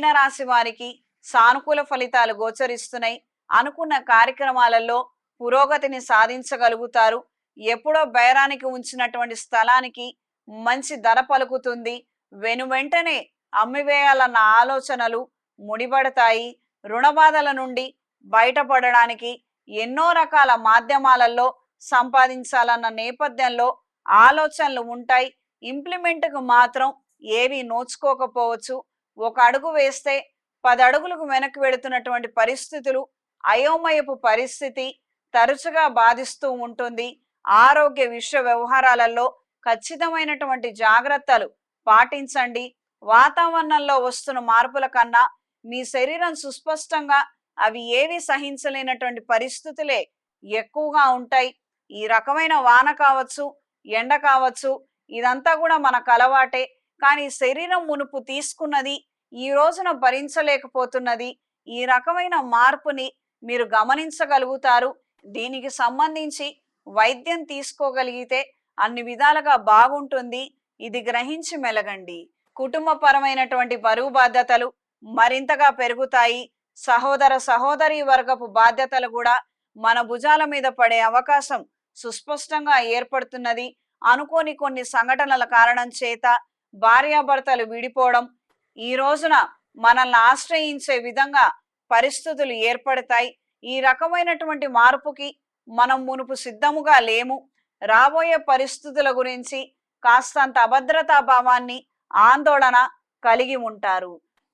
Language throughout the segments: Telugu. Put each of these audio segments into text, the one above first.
మీనరాశి వారికి సానుకూల ఫలితాలు గోచరిస్తున్నాయి. అనుకున్న కార్యక్రమాలలో పురోగతిని సాధించగలుగుతారు. ఎప్పుడో బేరానికి ఉంచినటువంటి స్థలానికి మంచి ధర పలుకుతుంది. వెను వెంటనే అమ్మివేయాలన్న ఆలోచనలు ముడిపడతాయి. రుణబాధల నుండి బయటపడడానికి ఎన్నో రకాల మాధ్యమాలలో సంపాదించాలన్న నేపథ్యంలో ఆలోచనలు ఉంటాయి. ఇంప్లిమెంట్కు మాత్రం ఏవి నోచుకోకపోవచ్చు. ఒక అడుగు వేస్తే పది అడుగులకు వెనక్కి వెళుతున్నటువంటి పరిస్థితులు అయోమయపు పరిస్థితి తరచుగా బాధిస్తూ ఉంటుంది. ఆరోగ్య విశ్వ వ్యవహారాలలో ఖచ్చితమైనటువంటి జాగ్రత్తలు పాటించండి. వాతావరణంలో వస్తున్న మార్పుల కన్నా మీ శరీరం సుస్పష్టంగా అవి ఏవి సహించలేనటువంటి పరిస్థితులే ఎక్కువగా ఉంటాయి. ఈ రకమైన వాన కావచ్చు ఎండ కావచ్చు ఇదంతా కూడా మనకు అలవాటే. కానీ శరీరం మునుపు తీసుకున్నది ఈ రోజున భరించలేకపోతున్నది. ఈ రకమైన మార్పుని మీరు గమనించగలుగుతారు. దీనికి సంబంధించి వైద్యం తీసుకోగలిగితే అన్ని విధాలుగా బాగుంటుంది. ఇది గ్రహించి మెలగండి. కుటుంబపరమైనటువంటి బరువు బాధ్యతలు మరింతగా పెరుగుతాయి. సహోదర సహోదరి వర్గపు బాధ్యతలు కూడా మన భుజాల మీద పడే అవకాశం సుస్పష్టంగా ఏర్పడుతున్నది. అనుకోని కొన్ని సంఘటనల కారణం చేత భార్యాభర్తలు విడిపోవడం ఈ రోజున మనల్ని ఆశ్రయించే విధంగా పరిస్థితులు ఏర్పడతాయి. ఈ రకమైనటువంటి మార్పుకి మనం మునుపు సిద్ధముగా లేము. రాబోయే పరిస్థితుల గురించి కాస్తంత అభద్రతా భావాన్ని ఆందోళన కలిగి ఉంటారు.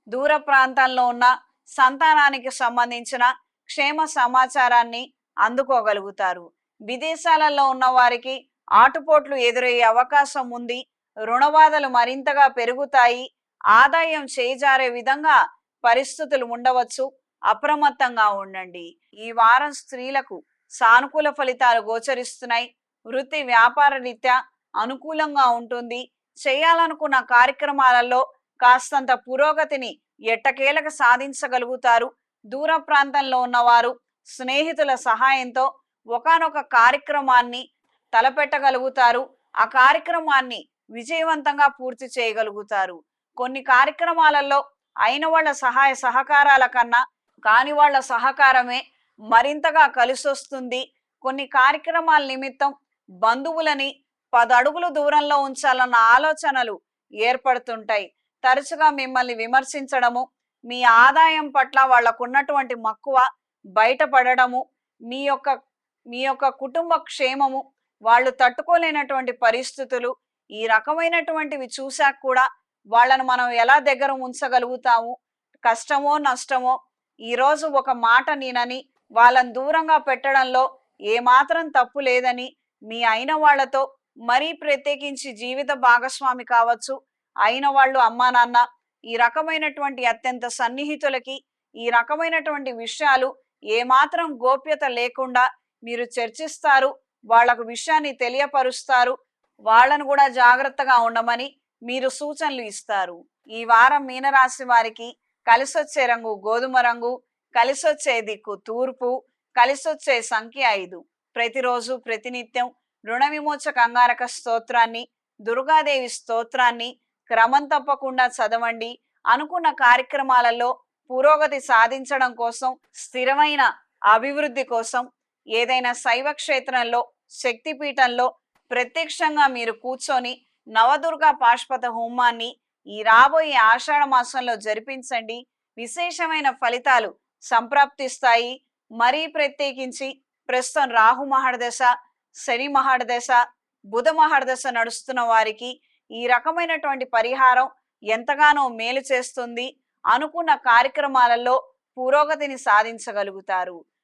దూర ప్రాంతంలో ఉన్న సంతానానికి సంబంధించిన క్షేమ సమాచారాన్ని అందుకోగలుగుతారు. విదేశాలలో ఉన్న వారికి ఆటుపోట్లు ఎదురయ్యే అవకాశం ఉంది. రుణబాధలు మరింతగా పెరుగుతాయి. ఆదాయం చేజారే విధంగా పరిస్థితులు ఉండవచ్చు. అప్రమత్తంగా ఉండండి. ఈ వారం స్త్రీలకు సానుకూల ఫలితాలు గోచరిస్తున్నాయి. వృత్తి వ్యాపార రీత్యా అనుకూలంగా ఉంటుంది. చేయాలనుకున్న కార్యక్రమాలలో కాస్తంత పురోగతిని ఎట్టకేలకు సాధించగలుగుతారు. దూర ప్రాంతంలో ఉన్నవారు స్నేహితుల సహాయంతో ఒకానొక కార్యక్రమాన్ని తలపెట్టగలుగుతారు. ఆ కార్యక్రమాన్ని విజయవంతంగా పూర్తి చేయగలుగుతారు. కొన్ని కార్యక్రమాలలో అయిన వాళ్ళ సహాయ సహకారాల కన్నా కాని వాళ్ళ సహకారమే మరింతగా కలిసొస్తుంది. కొన్ని కార్యక్రమాల నిమిత్తం బంధువులని పదడుగులు దూరంలో ఉంచాలన్న ఆలోచనలు ఏర్పడుతుంటాయి. తరచుగా మిమ్మల్ని విమర్శించడము మీ ఆదాయం పట్ల వాళ్ళకున్నటువంటి మక్కువ బయటపడడము మీ యొక్క మీ యొక్క కుటుంబ క్షేమము వాళ్ళు తట్టుకోలేనటువంటి పరిస్థితులు ఈ రకమైనటువంటివి చూశాక కూడా వాళ్ళను మనం ఎలా దగ్గర ఉంచగలుగుతాము? కష్టమో నష్టమో? ఈరోజు ఒక మాట నేనని వాళ్ళని దూరంగా పెట్టడంలో ఏమాత్రం తప్పు లేదని మీ అయిన వాళ్ళతో మరీ ప్రత్యేకించి జీవిత భాగస్వామి కావచ్చు అయిన వాళ్ళు అమ్మా నాన్న ఈ రకమైనటువంటి అత్యంత సన్నిహితులకి ఈ రకమైనటువంటి విషయాలు ఏమాత్రం గోప్యత లేకుండా మీరు చర్చిస్తారు వాళ్ళకు విషయాన్ని తెలియపరుస్తారు వాళ్ళను కూడా జాగ్రత్తగా ఉండమని మీరు సూచనలు ఇస్తారు. ఈ వారం మీనరాశి వారికి కలిసొచ్చే రంగు గోధుమ రంగు కలిసొచ్చే దిక్కు తూర్పు కలిసొచ్చే సంఖ్య ఐదు. ప్రతిరోజు ప్రతినిత్యం రుణ విమోచ కంగారక స్తోత్రాన్ని దుర్గాదేవి స్తోత్రాన్ని క్రమం తప్పకుండా చదవండి. అనుకున్న కార్యక్రమాలలో పురోగతి సాధించడం కోసం స్థిరమైన అభివృద్ధి కోసం ఏదైనా శైవ క్షేత్రంలో శక్తిపీఠంలో ప్రత్యక్షంగా మీరు కూర్చొని నవదుర్గ పాష్పత హోమాన్ని ఈ రాబోయే ఆషాఢ మాసంలో జరిపించండి. విశేషమైన ఫలితాలు సంప్రాప్తిస్తాయి. మరీ ప్రత్యేకించి ప్రస్తుతం రాహు మహాడదశ శని మహాడదశ బుధ మహర్దశ నడుస్తున్న వారికి ఈ రకమైనటువంటి పరిహారం ఎంతగానో మేలు చేస్తుంది. అనుకున్న కార్యక్రమాలలో పురోగతిని సాధించగలుగుతారు.